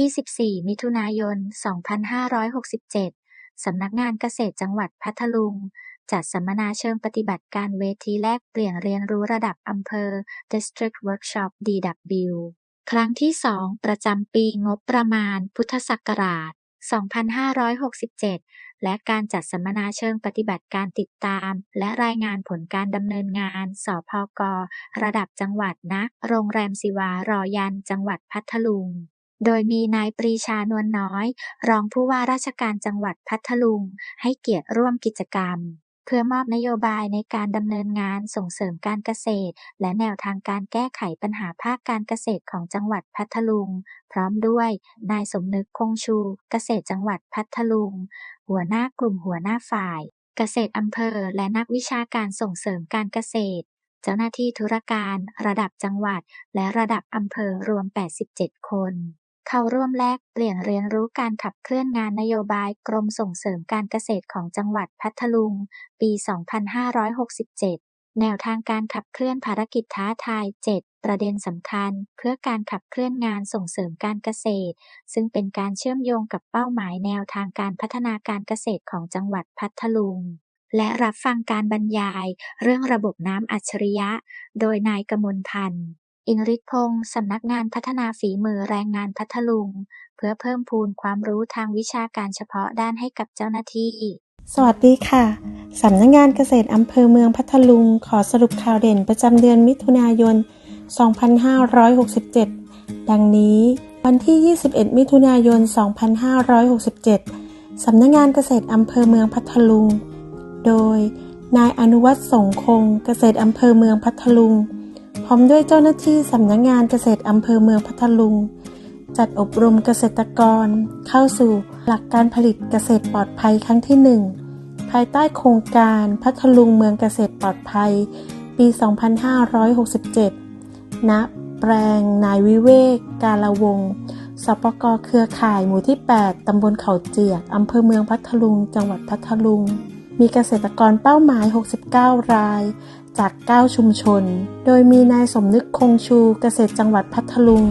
24 มิถุนายน 2567 สำนักงานเกษตรจังหวัดพัทลุง จัดสัมมนาเชิงปฏิบัติการเวทีแลกเปลี่ยนเรียนรู้ระดับอำเภอ District Workshop DW ครั้งที่ 2 ประจำปีงบประมาณ พุทธศักราช 2567 และการจัดสัมมนาเชิงปฏิบัติการติดตาม และรายงานผลการดำเนินงาน สพก ระดับจังหวัดณโรงแรมศิวารอยัน จังหวัดพัทลุง โดยมีนายปรีชานวลน้อย รองผู้ว่าราชการจังหวัดพัทลุง ให้เกียรติร่วมกิจกรรม เพื่อมอบนโยบายในการดำเนินงานส่งเสริมการเกษตร และแนวทางการแก้ไขปัญหาภาคการเกษตรของจังหวัดพัทลุง พร้อมด้วยนายสมนึกคงชู เกษตรจังหวัดพัทลุง หัวหน้ากลุ่มหัวหน้าฝ่าย เกษตรอำเภอ และนักวิชาการส่งเสริมการเกษตรเจ้าหน้าที่ธุรการ ระดับจังหวัด และระดับอำเภอรวม 87 คน เข้าร่วมแลกเปลี่ยนเรียนรู้การขับเคลื่อนงานนโยบายกรมส่งเสริมการเกษตรของจังหวัดพัทลุง ปี 2567 แนวทางการขับเคลื่อนภารกิจท้าทาย 7 ประเด็นสำคัญ เพื่อการขับเคลื่อนงานส่งเสริมการเกษตร ซึ่งเป็นการเชื่อมโยงกับเป้าหมายแนวทางการพัฒนาการเกษตรของจังหวัดพัทลุงและรับฟังการบรรยาย เรื่องระบบน้ำอัจฉริยะ โดยนายกมลพันธ์ อิงฤทธิ์พงศ์สำนักงานพัฒนาฝีมือแรงงานพัทลุง เพื่อเพิ่มพูนความรู้ทางวิชาการเฉพาะด้านให้กับเจ้าหน้าที่ สวัสดีค่ะ สำนักงานเกษตรอำเภอเมืองพัทลุง ขอสรุปข่าวเด่นประจำเดือนมิถุนายน 2567 ดังนี้ วันที่ 21 มิถุนายน 2567 สำนักงานเกษตรอำเภอเมืองพัทลุง โดย นายอนุวัฒน์สงคง เกษตรอำเภอเมืองพัทลุง พร้อมด้วยเจ้าหน้าที่สำนักงานเกษตรอำเภอเมืองพัทลุง จัดอบรมเกษตรกร เข้าสู่หลักการผลิตเกษตรปลอดภัยครั้งที่ 1 ภายใต้โครงการพัทลุงเมืองเกษตรปลอดภัย ปี 2567 ณ แปลงนายวิเวก กาลวงสปกเครือข่ายหมู่ที่ 8 ตำบลเขาเจียก อำเภอเมืองพัทลุง จังหวัดพัทลุง มีเกษตรกรเป้าหมาย 69 ราย จาก 9 ชุมชน โดยมีนายสมนึกคงชูเกษตรจังหวัดพัทลุง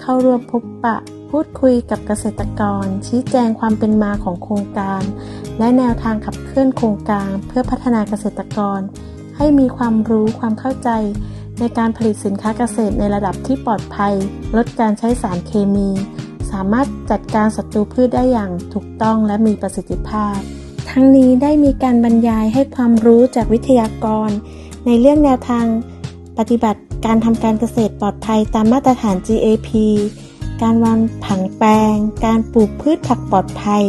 เข้าร่วมพบปะ พูดคุยกับเกษตรกร ชี้แจงความเป็นมาของโครงการ และแนวทางขับเคลื่อนโครงการเพื่อพัฒนาเกษตรกร ให้มีความรู้ความเข้าใจ ในการผลิตสินค้าเกษตรในระดับที่ปลอดภัย ลดการใช้สารเคมี สามารถจัดการศัตรูพืชได้อย่างถูกต้องและมีประสิทธิภาพทั้งนี้ได้มีการบรรยายให้ความรู้จากวิทยากร ในเรื่องแนวทางปฏิบัติการทำการเกษตรปลอดภัยตามมาตรฐาน GAP การวางผังแปลง การปลูกพืชผักปลอดภัย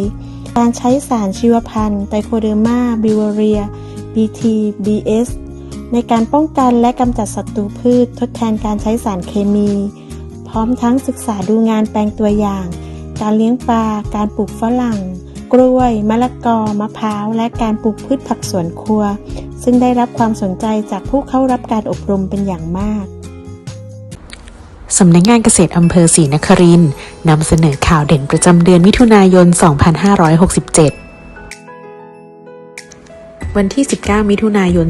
การใช้สารชีวพันธุ์ไตโคเดอร์มาบิวเรีย BT BS ในการป้องกันและกำจัดศัตรูพืชทดแทนการใช้สารเคมี พร้อมทั้งศึกษาดูงานแปลงตัวอย่าง การเลี้ยงปลา การปลูกฝรั่ง กล้วย มะละกอ มะพร้าว และการปลูกพืชผักสวนครัว ซึ่งได้รับความสนใจจากผู้เข้ารับการอบรมเป็นอย่างมากสำนักงานเกษตรอำเภอศรีนครินทร์นำเสนอข่าวเด่นประจำเดือนมิถุนายน 2567 วันที่ 19 มิถุนายน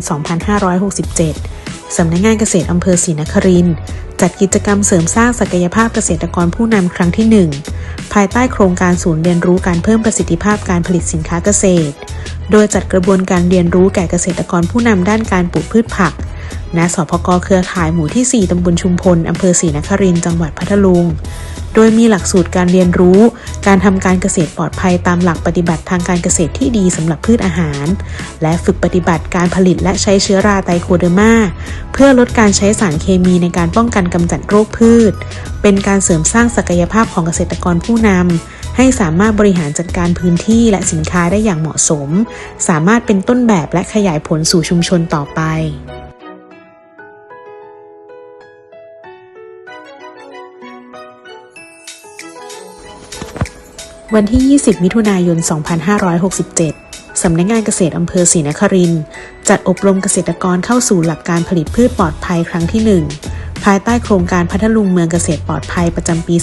2567 สำนักงานเกษตรอำเภอศรีนครินจัดกิจกรรมเสริมสร้างศักยภาพเกษตรกรผู้นำครั้งที่ 1 ภายใต้โครงการศูนย์เรียนรู้การเพิ่มประสิทธิภาพการผลิตสินค้าเกษตร โดยจัดกระบวนการเรียนรู้แก่เกษตรกรผู้นำด้านการปลูกพืชผัก ณ สพกเครือข่ายหมู่ที่ 4 ตำบลชุมพล อำเภอศรีนครินจังหวัดพัทลุง โดยมีหลักสูตรการเรียนรู้ การทำการเกษตรปลอดภัยตามหลักปฏิบัติทางการเกษตรที่ดีสำหรับพืชอาหาร และฝึกปฏิบัติการผลิตและใช้เชื้อราไตโคเดอร์มาเพื่อลดการใช้สารเคมีในการป้องกันกำจัดโรคพืช เป็นการเสริมสร้างศักยภาพของเกษตรกรผู้นำให้สามารถบริหารจัดการพื้นที่และสินค้าได้อย่างเหมาะสม สามารถเป็นต้นแบบและขยายผลสู่ชุมชนต่อไป วันที่ 20 มิถุนายน 2567 สำนักงานเกษตรอำเภอศรีนครินจัดอบรมเกษตรกรเข้าสู่หลักการผลิตพืชปลอดภัยครั้งที่ 1 ภายใต้โครงการพัทลุงเมืองเกษตรปลอดภัยประจำปี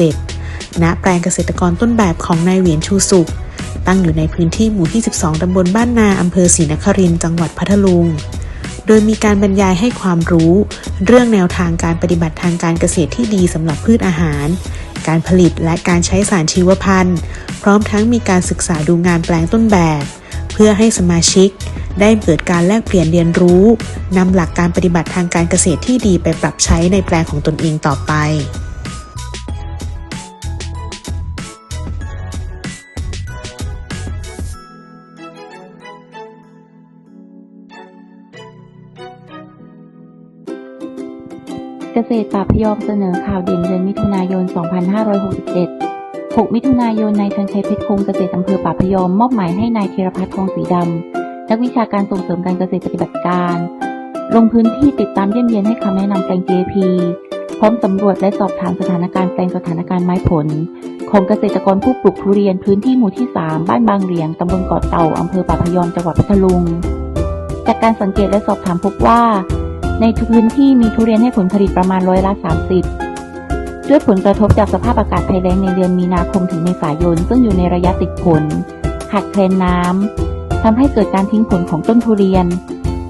2567 ณ แปลงเกษตรกรต้นแบบของนายเหวียนชูสุข ตั้งอยู่ในพื้นที่หมู่ที่ 12 ตำบลบ้านนาอำเภอศรีนครินจังหวัดพัทลุงโดยมีการบรรยายให้ความรู้ เรื่องแนวทางการปฏิบัติทางการเกษตรที่ดีสำหรับพืชอาหาร การผลิตและการใช้สารชีวพันธุ์ พร้อมทั้งมีการศึกษาดูงานแปลงต้นแบบ เพื่อให้สมาชิกได้เกิดการแลกเปลี่ยนเรียนรู้นำหลักการปฏิบัติทางการเกษตรที่ดีไปปรับใช้ในแปลงของตนเองต่อไป เกษตรป่าพยอมเสนอข่าวเด่นเดือนมิถุนายน 2567 6 มิถุนายน นายชันชัยเพชรคงเกษตรอำเภอป่าพยอมมอบหมายให้นายธีรพัฒน์ทองสีดำ นักวิชาการส่งเสริมการเกษตรปฏิบัติการ ลงพื้นที่ติดตามเยี่ยมเยียนให้คำแนะนำแปลง JP พร้อมสำรวจและสอบถามสถานการณ์แปลงสถานการณ์ไม้ผล ของเกษตรกรผู้ปลูกทุเรียนพื้นที่หมู่ที่ 3 บ้านบางเหลียงตำบลเกาะเต่าอำเภอป่าพยอมจังหวัดพัทลุง จากการสังเกตและสอบถามพบว่า ในทุกพื้นที่มีทุเรียนให้ผลผลิตประมาณร้อยละ30 ด้วยผลกระทบจากสภาพอากาศภัยแล้งในเดือนมีนาคมถึงเมษายน ซึ่งอยู่ในระยะติดผล ขาดแคลนน้ำทำให้เกิดการทิ้งผลของต้นทุเรียน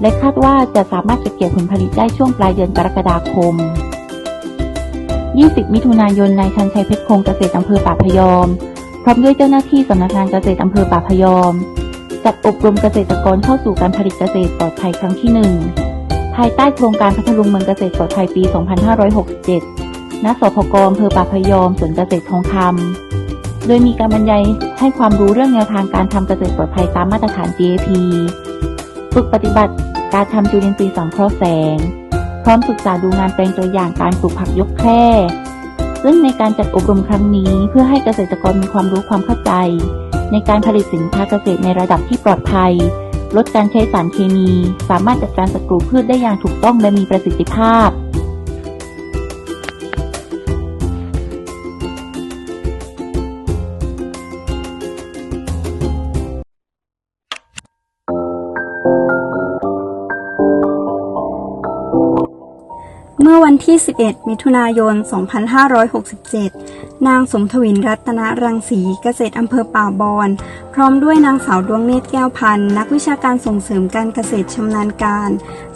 และคาดว่าจะสามารถเก็บเกี่ยวผลผลิตได้ช่วงปลายเดือนกรกฎาคม 20 มิถุนายนนายชันชัยเพชรคงเกษตรอำเภอป่าพยอม พร้อมด้วยเจ้าหน้าที่สำนักงานเกษตรอำเภอป่าพยอมจัดอบรมเกษตรกรเข้าสู่การผลิตเกษตรปลอดภัยครั้งที่หนึ่ง ภายใต้โครงการพัทลุงเมืองเกษตรปลอดภัยปี 2567 ณ สพกอำเภอปาพยอมสวนเกษตรทองคำ โดยมีการบรรยายให้ความรู้เรื่องแนวทางการทำเกษตรปลอดภัยตามมาตรฐาน GAP ฝึกปฏิบัติการทำจุลินทรีย์สังเคราะห์แสง พร้อมศึกษาดูงานแปลงตัวอย่างการปลูกผักยกแคร่ซึ่งในการจัดอบรมครั้งนี้เพื่อให้เกษตรกรมีความรู้ความเข้าใจ ในการผลิตสินค้าเกษตรในระดับที่ปลอดภัย ลดการใช้สารเคมี สามารถจัดการศัตรูพืชได้อย่างถูกต้องและมีประสิทธิภาพ 31 มิถุนายน 2567 นางสมทวินรัตนรังสีเกษตรอำเภอป่าบอน พร้อมด้วยนางสาวดวงเนตรแก้วพันธ์นักวิชาการส่งเสริมการเกษตรชำนาญการ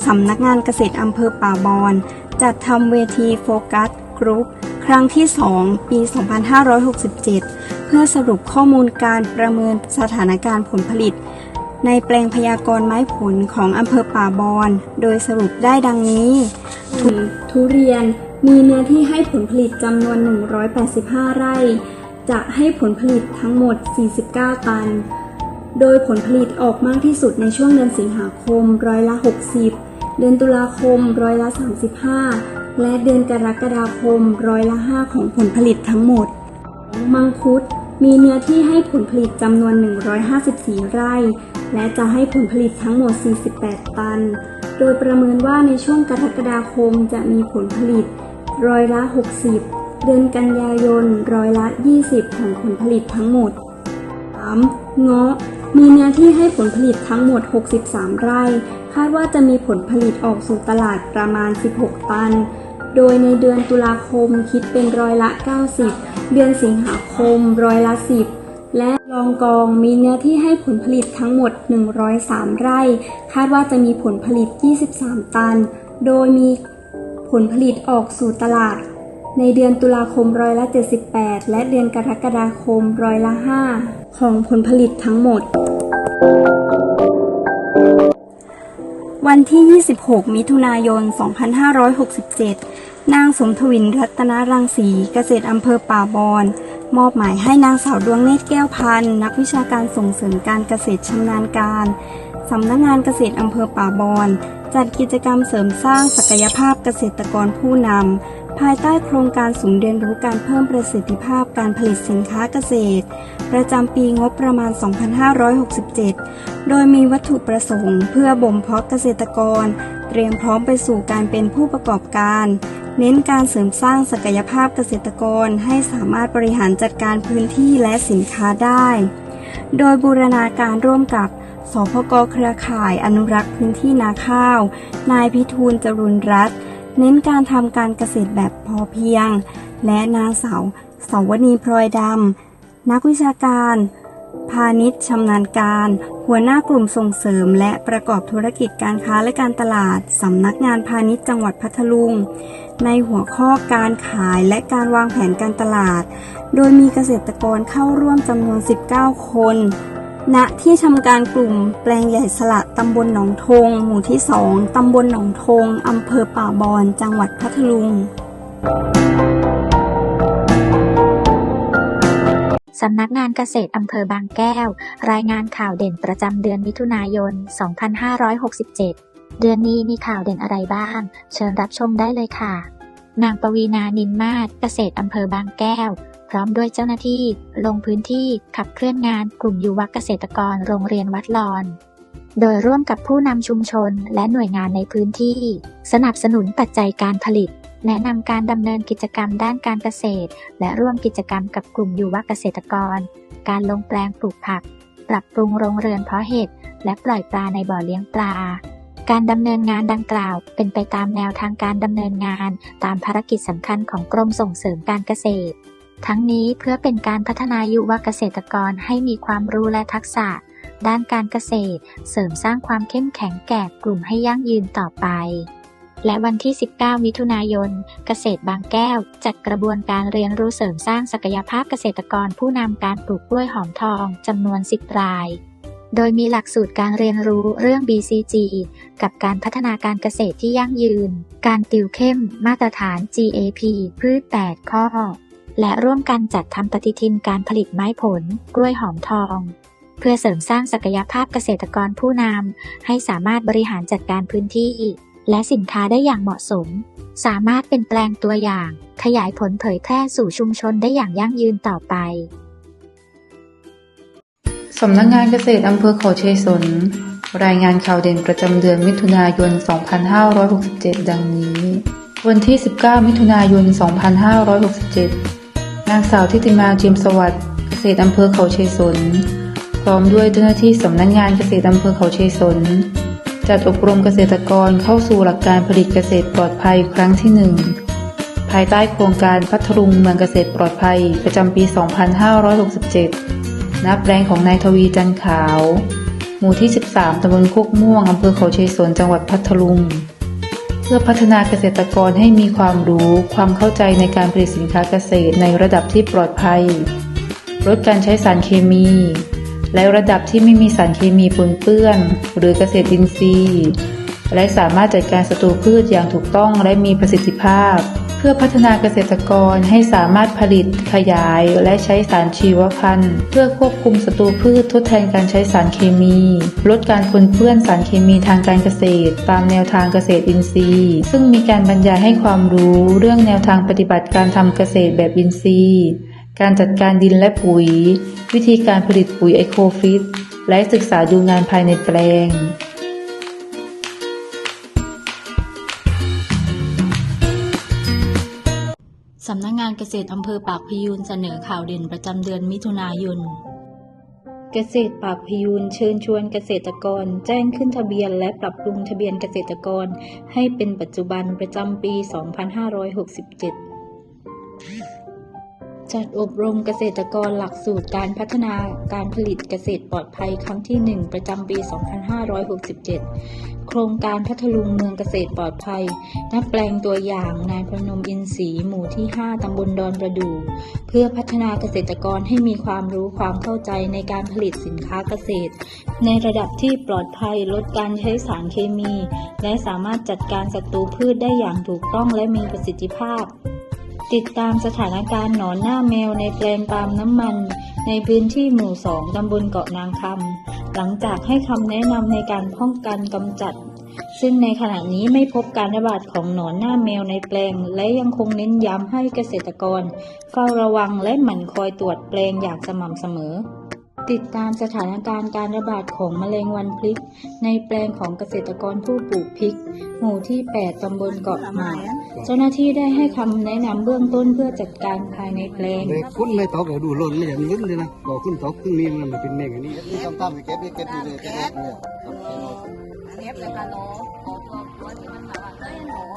สำนักงานเกษตรอำเภอป่าบอน จัดทำเวทีโฟกัสกรุ๊ปครั้งที่ 2 ปี 2567 เพื่อสรุปข้อมูลการประเมินสถานการณ์ผลผลิต ในแปลงพยากรณ์ไม้ผลของอำเภอป่าบอน โดยสรุปได้ดังนี้ถุงทุเรียนมีเนื้อที่ให้ผลผลิตจำนวน 185 ไร่ จะให้ผลผลิตทั้งหมด 49 ตัน โดยผลผลิตออกมากที่สุดในช่วงเดือนสิงหาคมร้อยละ 60 เดือนตุลาคมร้อยละ 35 และเดือนกรกฎาคมร้อยละ 5 ของผลผลิตทั้งหมด มังคุด มีเนื้อที่ให้ผลผลิตจำนวน 154 ไร่ และจะให้ผลผลิตทั้งหมด 48 ตัน โดยประเมินว่าในช่วงกรกฎาคมจะมีผลผลิตร้อยละ 60 เดือนกันยายนร้อยละ 20 ของผลผลิตทั้งหมด 3. เงาะ มีเนื้อที่ให้ผลผลิตทั้งหมด 63 ไร่ คาดว่าจะมีผลผลิตออกสู่ตลาดประมาณ 16 ตัน โดยในเดือนตุลาคมคิดเป็นร้อยละ 90 เดือนสิงหาคมร้อยละ10และลองกองมีเนื้อที่ให้ผลผลิตทั้งหมด 103 ไร่ คาดว่าจะมีผลผลิต 23 ตัน โดยมีผลผลิตออกสู่ตลาด ในเดือนตุลาคมร้อยละ 78 และเดือนกรกฎาคมร้อยละ 5 ของผลผลิตทั้งหมด วันที่ 26 มิถุนายน 2567 นางสมทวินรัตนรังสีเกษตรอำเภอป่าบอนมอบหมายให้นางสาวดวงเนตรแก้วพันธ์นักวิชาการส่งเสริมการเกษตรชำนาญการสำนักงานเกษตรอำเภอป่าบอนจัดกิจกรรมเสริมสร้างศักยภาพเกษตรกรผู้นำภายใต้โครงการศูนย์เรียนรู้การเพิ่มประสิทธิภาพการผลิตสินค้าเกษตร ประจำปีงบประมาณ 2567 โดยมีวัตถุประสงค์ เพื่อบ่มเพาะเกษตรกร เตรียมพร้อมไปสู่การเป็นผู้ประกอบการ เน้นการเสริมสร้างศักยภาพเกษตรกรให้สามารถบริหารจัดการพื้นที่และสินค้าได้ โดยบูรณาการร่วมกับสพกเครือข่ายอนุรักษ์พื้นที่นาข้าว นายพิทูลจรุนรัตน์เน้นการทำการเกษตรแบบพอเพียง และนางสาวสาวนีพลอยดำนักวิชาการ พาณิชย์ชำนาญการ หัวหน้ากลุ่มส่งเสริม และประกอบธุรกิจการค้าและการตลาด สำนักงานพาณิชย์จังหวัดพัทลุง ในหัวข้อการขายและการวางแผนการตลาด โดยมีเกษตรกรเข้าร่วมจำนวน 19 คน ณ ที่ทำการกลุ่มแปลงใหญ่สละตำบลหนองทง หมู่ที่ 2 ตำบลหนองทง อำเภอป่าบอน จังหวัดพัทลุง สำนักงานเกษตรอำเภอบางแก้ว รายงานข่าวเด่นประจำเดือนมิถุนายน 2567 เดือนนี้มีข่าวเด่นอะไรบ้าง เชิญรับชมได้เลยค่ะ นางปวีนานินมาศเกษตรอำเภอบางแก้ว พร้อมด้วยเจ้าหน้าที่ ลงพื้นที่ขับเคลื่อนงานกลุ่มยุวเกษตรกรโรงเรียนวัดลอน โดยร่วมกับผู้นำชุมชนและหน่วยงานในพื้นที่ สนับสนุนปัจจัยการผลิต แนะนำการดำเนินกิจกรรมด้านการเกษตร และร่วมกิจกรรมกับกลุ่มยุวเกษตรกร การลงแปลงปลูกผัก ปรับปรุงโรงเรือนเพาะเห็ดและปล่อยปลาในบ่อเลี้ยงปลา การดำเนินงานดังกล่าว เป็นไปตามแนวทางการดำเนินงาน ตามภารกิจสำคัญของกรมส่งเสริมการเกษตร ทั้งนี้เพื่อเป็นการพัฒนายุวเกษตรกรให้มีความรู้และทักษะ ด้านการเกษตร เสริมสร้างความเข้มแข็งแก่กลุ่มให้ยั่งยืนต่อไป และวันที่ 19 มิถุนายน เกษตรบางแก้ว จัดกระบวนการเรียนรู้เสริมสร้างศักยภาพเกษตรกรผู้นำการปลูกกล้วยหอมทองจำนวน 10 ราย โดยมีหลักสูตรการเรียนรู้เรื่อง BCG กับการพัฒนาการเกษตรที่ยั่งยืน การติวเข้ม มาตรฐาน GAP พืช 8 ข้อ และร่วมกันจัดทำปฏิทินการผลิตไม้ผล กล้วยหอมทองเพื่อเสริมสร้างศักยภาพเกษตรกรผู้นำให้สามารถบริหารจัดการพื้นที่ และสินค้าได้อย่างเหมาะสม สามารถเป็นแปลงตัวอย่าง ขยายผลเผยแพร่สู่ชุมชนได้อย่างยั่งยืนต่อไป สำนักงานเกษตรอำเภอเขาชัยสน รายงานข่าวเด่นประจำเดือนมิถุนายน 2567 ดังนี้ วันที่ 19 มิถุนายน 2567 นางสาวทิติมาจิมสวัสดิ์เกษตรอำเภอเขาชัยสน พร้อมด้วยเจ้าหน้าที่สำนักงานเกษตรอำเภอเขาชัยสน จัดอบรมเกษตรกรเข้าสู่หลักการผลิตเกษตรปลอดภัยครั้งที่หนึ่งภายใต้โครงการพัทลุงเมืองเกษตรปลอดภัยประจำปี 2567 ณ แปลงของนายทวีจันขาว หมู่ที่ 13ตำบลโคกม่วงอำเภอเขาชัยสนจังหวัดพัทลุง เพื่อพัฒนาเกษตรกรให้มีความรู้ ความเข้าใจในการผลิตสินค้าเกษตรในระดับที่ปลอดภัย ลดการใช้สารเคมี และระดับที่ไม่มีสารเคมีปนเปื้อน หรือเกษตรอินทรีย์ และสามารถจัดการศัตรูพืชอย่างถูกต้องและมีประสิทธิภาพ เพื่อพัฒนาเกษตรกรให้สามารถผลิตขยายและใช้สารชีวพันธุ์ เพื่อควบคุมศัตรูพืชทดแทนการใช้สารเคมี ลดการปนเปื้อนสารเคมีทางการเกษตร ตามแนวทางเกษตรอินทรีย์ ซึ่งมีการบรรยายให้ความรู้เรื่องแนวทางปฏิบัติการทำเกษตรแบบอินทรีย์ การจัดการดินและปุ๋ย วิธีการผลิตปุ๋ยไอโคฟิต และศึกษาดูงานภายในแปลง สำนักงงานเกษตรอำเภอปากพยูนเสนอข่าวเด่นประจำเดือนมิถุนายน เกษตรปากพยูนเชิญชวนเกษตรกร แจ้งขึ้นทะเบียนและปรับปรุงทะเบียนเกษตรกร ให้เป็นปัจจุบันประจำปี 2567 จัดอบรมเกษตรกรหลักสูตรการพัฒนาการผลิตเกษตรปลอดภัยครั้งที่ 1 ประจำปี 2567 โครงการพัทลุงเมืองเกษตรปลอดภัย นับแปลงตัวอย่างนายพนมอินทรีหมู่ที่ 5 ตำบลดอนประดู่เพื่อพัฒนาเกษตรกรให้มีความรู้ความเข้าใจในการผลิตสินค้าเกษตร ในระดับที่ปลอดภัยลดการใช้สารเคมี และสามารถจัดการศัตรูพืชได้อย่างถูกต้องและมีประสิทธิภาพ ติดตามสถานการณ์หนอนหน้าแมวในแปลงปาล์มน้ำมัน ในพื้นที่หมู่2ตำบลเกาะนางคำหลังจากให้คำแนะนำในการป้องกันกำจัด ซึ่งในขณะนี้ไม่พบการระบาดของหนอนหน้าแมวในแปลง และยังคงเน้นย้ำให้เกษตรกร เฝ้าระวังและหมั่นคอยตรวจแปลงอย่างสม่ำเสมอ ติดตามสถานการณ์การระบาดของแมลงวันพริก ในแปลงของเกษตรกรผู้ปลูกพริก หมู่ที่ 8 ตำบลเกาะหมากเจ้าหน้าที่ได้ให้คำแนะนำเบื้องต้นเพื่อจัดการภายในแปลงเลยฝนเลยตกเดี๋ยวดูหล่นเลยอย่างนี้เลยนะก่อขึ้นตกขึ้นนี่มันเป็นเมฆอันนี้นี่ต้องตั้งเก็บเก็บเลยเก็บเลยครับเน็บแล้วก็โหลโหลตัวตัวที่มันแบบว่าเอ้ยโหลผู้เชี่ยวชาญมันมาก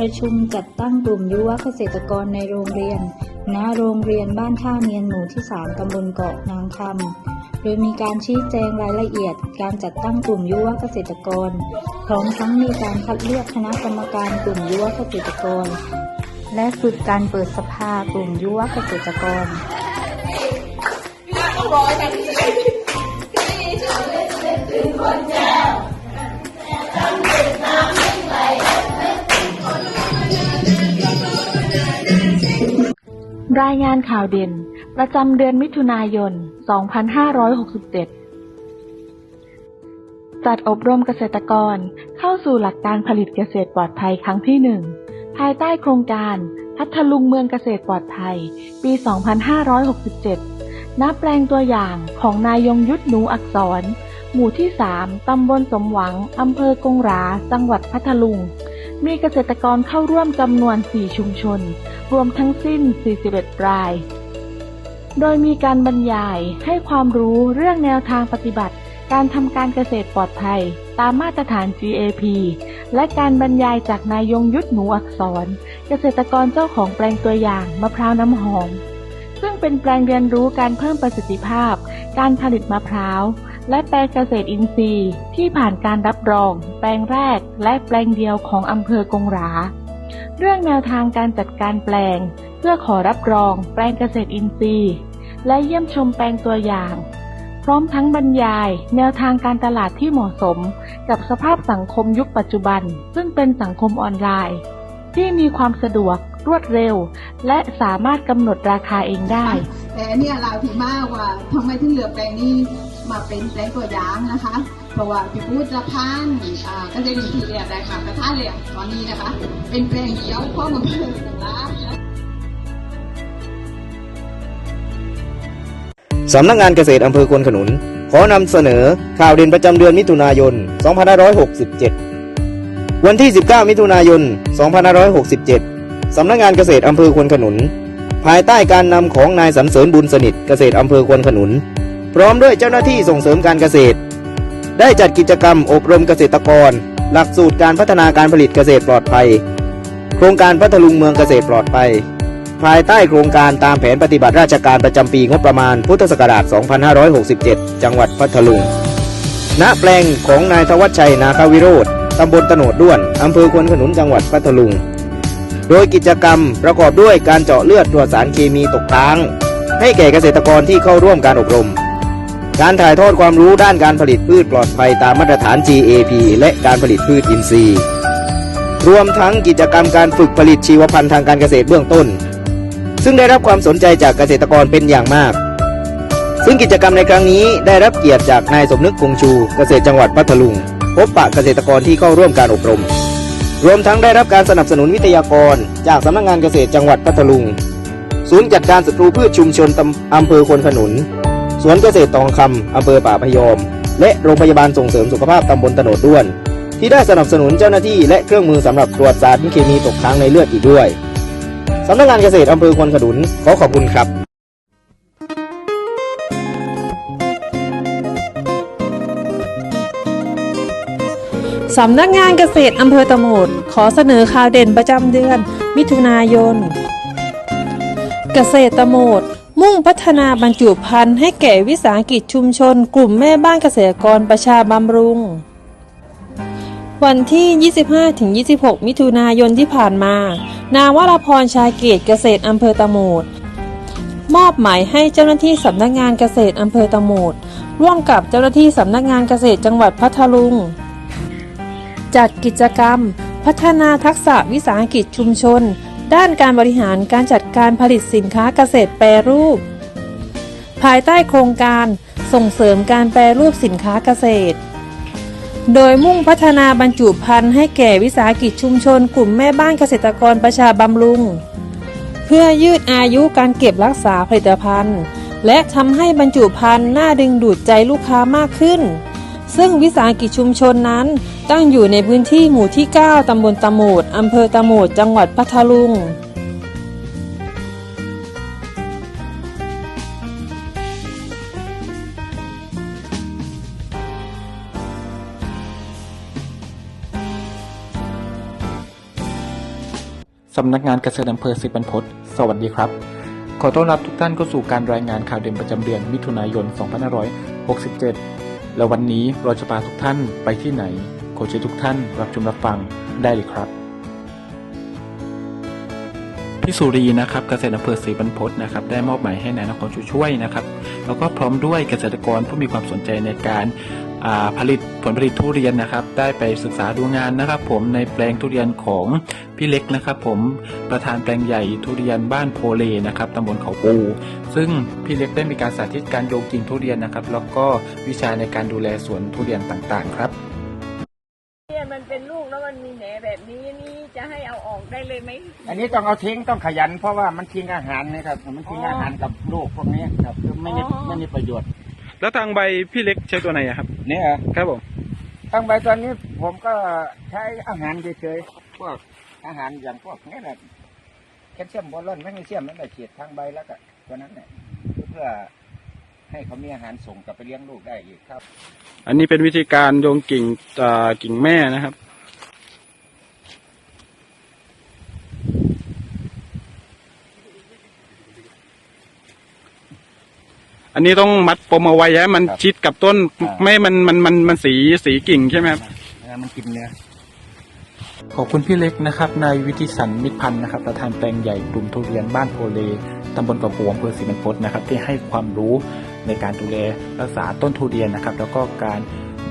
ประชุมจัดตั้งกลุ่มยุวเกษตรกรในโรงเรียน ณ โรงเรียนบ้านท่าเนียนหมู่ที่ 3 ตำบลเกาะนางคำ โดยมีการชี้แจงรายละเอียด การจัดตั้งกลุ่มยุวเกษตรกร พร้อมทั้งมีการคัดเลือกคณะกรรมการกลุ่มยุวเกษตรกร และฝึกการเปิดสภากลุ่มยุวเกษตรกร รายงานข่าวเด่น ประจำเดือนมิถุนายน 2567 จัดอบรมเกษตรกรเข้าสู่หลักการผลิตเกษตรปลอดภัยครั้งที่หนึ่งภายใต้โครงการพัทลุงเมืองเกษตรปลอดภัย ปี 2567ณแปลงตัวอย่างของนายยงยุทธหนูอักษร หมู่ที่ 3 ตำบลสมหวัง อำเภอกงรา จังหวัดพัทลุง มีเกษตรกรเข้าร่วมจำนวน 4 ชุมชน รวมทั้งสิ้น 41 ราย โดยมีการบรรยายให้ความรู้เรื่องแนวทางปฏิบัติ การทำการเกษตรปลอดภัย ตามมาตรฐาน GAP และการบรรยายจากนายยงยุทธหนูอักษร เกษตรกรเจ้าของแปลงตัวอย่างมะพร้าวน้ำหอม ซึ่งเป็นแปลงเรียนรู้การเพิ่มประสิทธิภาพ การผลิตมะพร้าว และแปลงเกษตรอินทรีย์ ที่ผ่านการรับรอง แปลงแรกและแปลงเดียวของอำเภอกงหรา เรื่องแนวทางการจัดการแปลง เพื่อขอรับรอง แปลงเกษตรอินทรีย์ และเยี่ยมชมแปลงตัวอย่าง พร้อมทั้งบรรยาย แนวทางการตลาดที่เหมาะสม กับสภาพสังคมยุคปัจจุบัน ซึ่งเป็นสังคมออนไลน์ ที่มีความสะดวกรวดเร็ว และสามารถกำหนดราคาเองได้แต่เนี่ยเราที่มากว่าทำไมถึงเหลือแปลงนี้ มาเป็นแปลงตัวอย่างนะคะ เพราะว่าพี่พูดจะพานกษตรอินทีเนี่ยได้มากระทะเลยตอนนี้นะคะ เป็นแปลงเดียวเพราะมันเพิ่มถึงล้านสำนักงงานเกษตรอำเภอควนขนุน ขอนำเสนอข่าวเด่นประจำเดือนมิถุนายน 2567 วันที่ 19 มิถุนายน 2567 สำนักงงานเกษตรอำเภอควนขนุน ภายใต้การนำของนายสรรเสริญบุญสนิทเกษตรอำเภอควนขนุน พร้อมด้วยเจ้าหน้าที่ส่งเสริมการเกษตร ได้จัดกิจกรรมอบรมเกษตรกร หลักสูตรการพัฒนาการผลิตเกษตรปลอดภัย โครงการพัทลุงเมืองเกษตรปลอดภัย ภายใต้โครงการตามแผนปฏิบัติราชการประจำปีงบประมาณพุทธศักราช 2567 จังหวัดพัทลุง ณ แปลงของนายธวัชชัย นาควิโรธตำบลตโนดด้วน อำเภอควนขนุน จังหวัดพัทลุง โดยกิจกรรมประกอบด้วยการเจาะเลือดตรวจสารเคมีตกค้าง ให้แก่เกษตรกรที่เข้าร่วมการอบรม การถ่ายทอดความรู้ด้านการผลิตพืชปลอดภัยตามมาตรฐาน GAP และการผลิตพืชอินทรีย์ รวมทั้งกิจกรรมการฝึกผลิตชีวพันธุ์ทางการเกษตรเบื้องต้น ซึ่งได้รับความสนใจจากเกษตรกรเป็นอย่างมาก ซึ่งกิจกรรมในครั้งนี้ได้รับเกียรติจากนายสมนึกคงชู เกษตรจังหวัดพัทลุง พบปะเกษตรกรที่เข้าร่วมการอบรม รวมทั้งได้รับการสนับสนุนวิทยากร จากสำนักงานเกษตรจังหวัดพัทลุง ศูนย์จัดการศัตรูพืชชุมชนตำอำเภอควนขนุน สวนเกษตรตองคำอำเภอป่าพยอม และโรงพยาบาลส่งเสริมสุขภาพตำบลตโนดด้วน ที่ได้สนับสนุนเจ้าหน้าที่และเครื่องมือสำหรับตรวจสารเคมีตกค้างในเลือดอีกด้วยสำนักงานเกษตรอำเภอควนขนุนขอขอบคุณครับสำนักงานเกษตรอำเภอตะโหมด ขอเสนอข่าวเด่นประจำเดือน มิถุนายน เกษตรตะโหมด มุ่งพัฒนาบรรจุภัณฑ์ให้แก่วิสาหกิจชุมชน กลุ่มแม่บ้านเกษตรกรประชาบำรุง วันที่ 25-26 มิถุนายนที่ผ่านมา นางวรพรชายเกตเกษตรอำเภอตะโหมด มอบหมายให้เจ้าหน้าที่สำนักงานเกษตรอำเภอตะโหมด ร่วมกับเจ้าหน้าที่สำนักงานเกษตรจังหวัดพัทลุง จัดกิจกรรม พัฒนาทักษะวิสาหกิจชุมชน ด้านการบริหารการจัดการผลิตสินค้าเกษตรแปรรูป ภายใต้โครงการส่งเสริมการแปรรูปสินค้าเกษตร โดยมุ่งพัฒนาบรรจุภัณฑ์ให้แก่วิสาหกิจชุมชน กลุ่มแม่บ้านเกษตรกรประชาบำรุง เพื่อยืดอายุการเก็บรักษาผลิตภัณฑ์ และทำให้บรรจุภัณฑ์น่าดึงดูดใจลูกค้ามากขึ้น ซึ่งวิสาหกิจชุมชนนั้น ตั้งอยู่ในพื้นที่หมู่ที่ 9 ตำบลตะโหมด อำเภอตะโหมด จังหวัดพัทลุง สำนักงานเกษตรอำเภอสิบรรพตสวัสดีครับ ขอต้อนรับทุกท่านเข้าสู่การรายงานข่าวเด่นประจำเดือนมิถุนายน 2567 แล้ววันนี้เราจะพาทุกท่านไปที่ไหน ขอเชิญทุกท่านรับชมรับฟังได้เลยครับพี่สุรีนะครับเกษตรอำเภอศรีบรรพตนะครับได้มอบหมายให้นายนครชูช่วยนะครับแล้วก็พร้อมด้วยเกษตรกรผู้มีความสนใจในการ ผลิตผลผลิตทุเรียนนะครับ ได้ไปศึกษาดูงานนะครับ ผมในแปลงทุเรียนของพี่เล็กนะครับ ผมประธานแปลงใหญ่ทุเรียนบ้านโพเลนะครับตำบลเขาปู ซึ่งพี่เล็กได้มีการสาธิตการโยงกิ่งทุเรียนนะครับ แล้วก็วิชาในการดูแลสวนทุเรียนต่างๆ ครับเนี่ยมันเป็นลูกแล้วมันมีแหนแบบนี้นี่จะให้เอาออกได้เลยไหม อันนี้ต้องเอาทิ้งต้องขยัน เพราะว่ามันทิ้งอาหารนะครับมันทิ้งอาหารกับลูกพวกนี้ครับคือไม่ได้ไม่มีประโยชน์ แล้วทางใบพี่เล็กใช้ตัวไหนครับ เนี่ยเหรอครับผมทั้งใบตอนนี้ผมก็ใช้อาหารเฉยๆพวกอาหารอย่างพวกนี้แหละแคลเซียมบอลลอนแมกนีเซียมนั่นแหละฉีดทางใบแล้วก็ตัวนั้นเนี่ยเพื่อให้เขามีอาหารส่งกลับไปเลี้ยงลูกได้อีกครับ อันนี้เป็นวิธีการโยงกิ่งอ่ากิ่งแม่นะครับ อันนี้ต้องมัดปมเอาไว้ให้มันครับชิดกับต้นอ่า ไม่ให้มันมันมันมันสีสีกิ่งใช่ไหมครับเออมันกินเนื้อ ขอบคุณพี่เล็กนะครับนายวิทิสันมิตรพันธ์นะครับประธานแปลงใหญ่กลุ่มทุเรียนบ้านโพเลตำบลกระปวงอำเภอศรีบรรพตนะครับที่ให้ความรู้ในการดูแลรักษาต้นทุเรียนนะครับ แล้วก็การ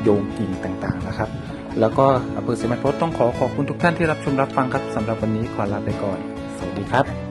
โยงกิ่งต่างๆนะครับ แล้วก็อำเภอศรีบรรพตต้องขอขอบคุณทุกท่านที่รับชมรับฟังครับสำหรับวันนี้ขอลาไปก่อน สวัสดีครับ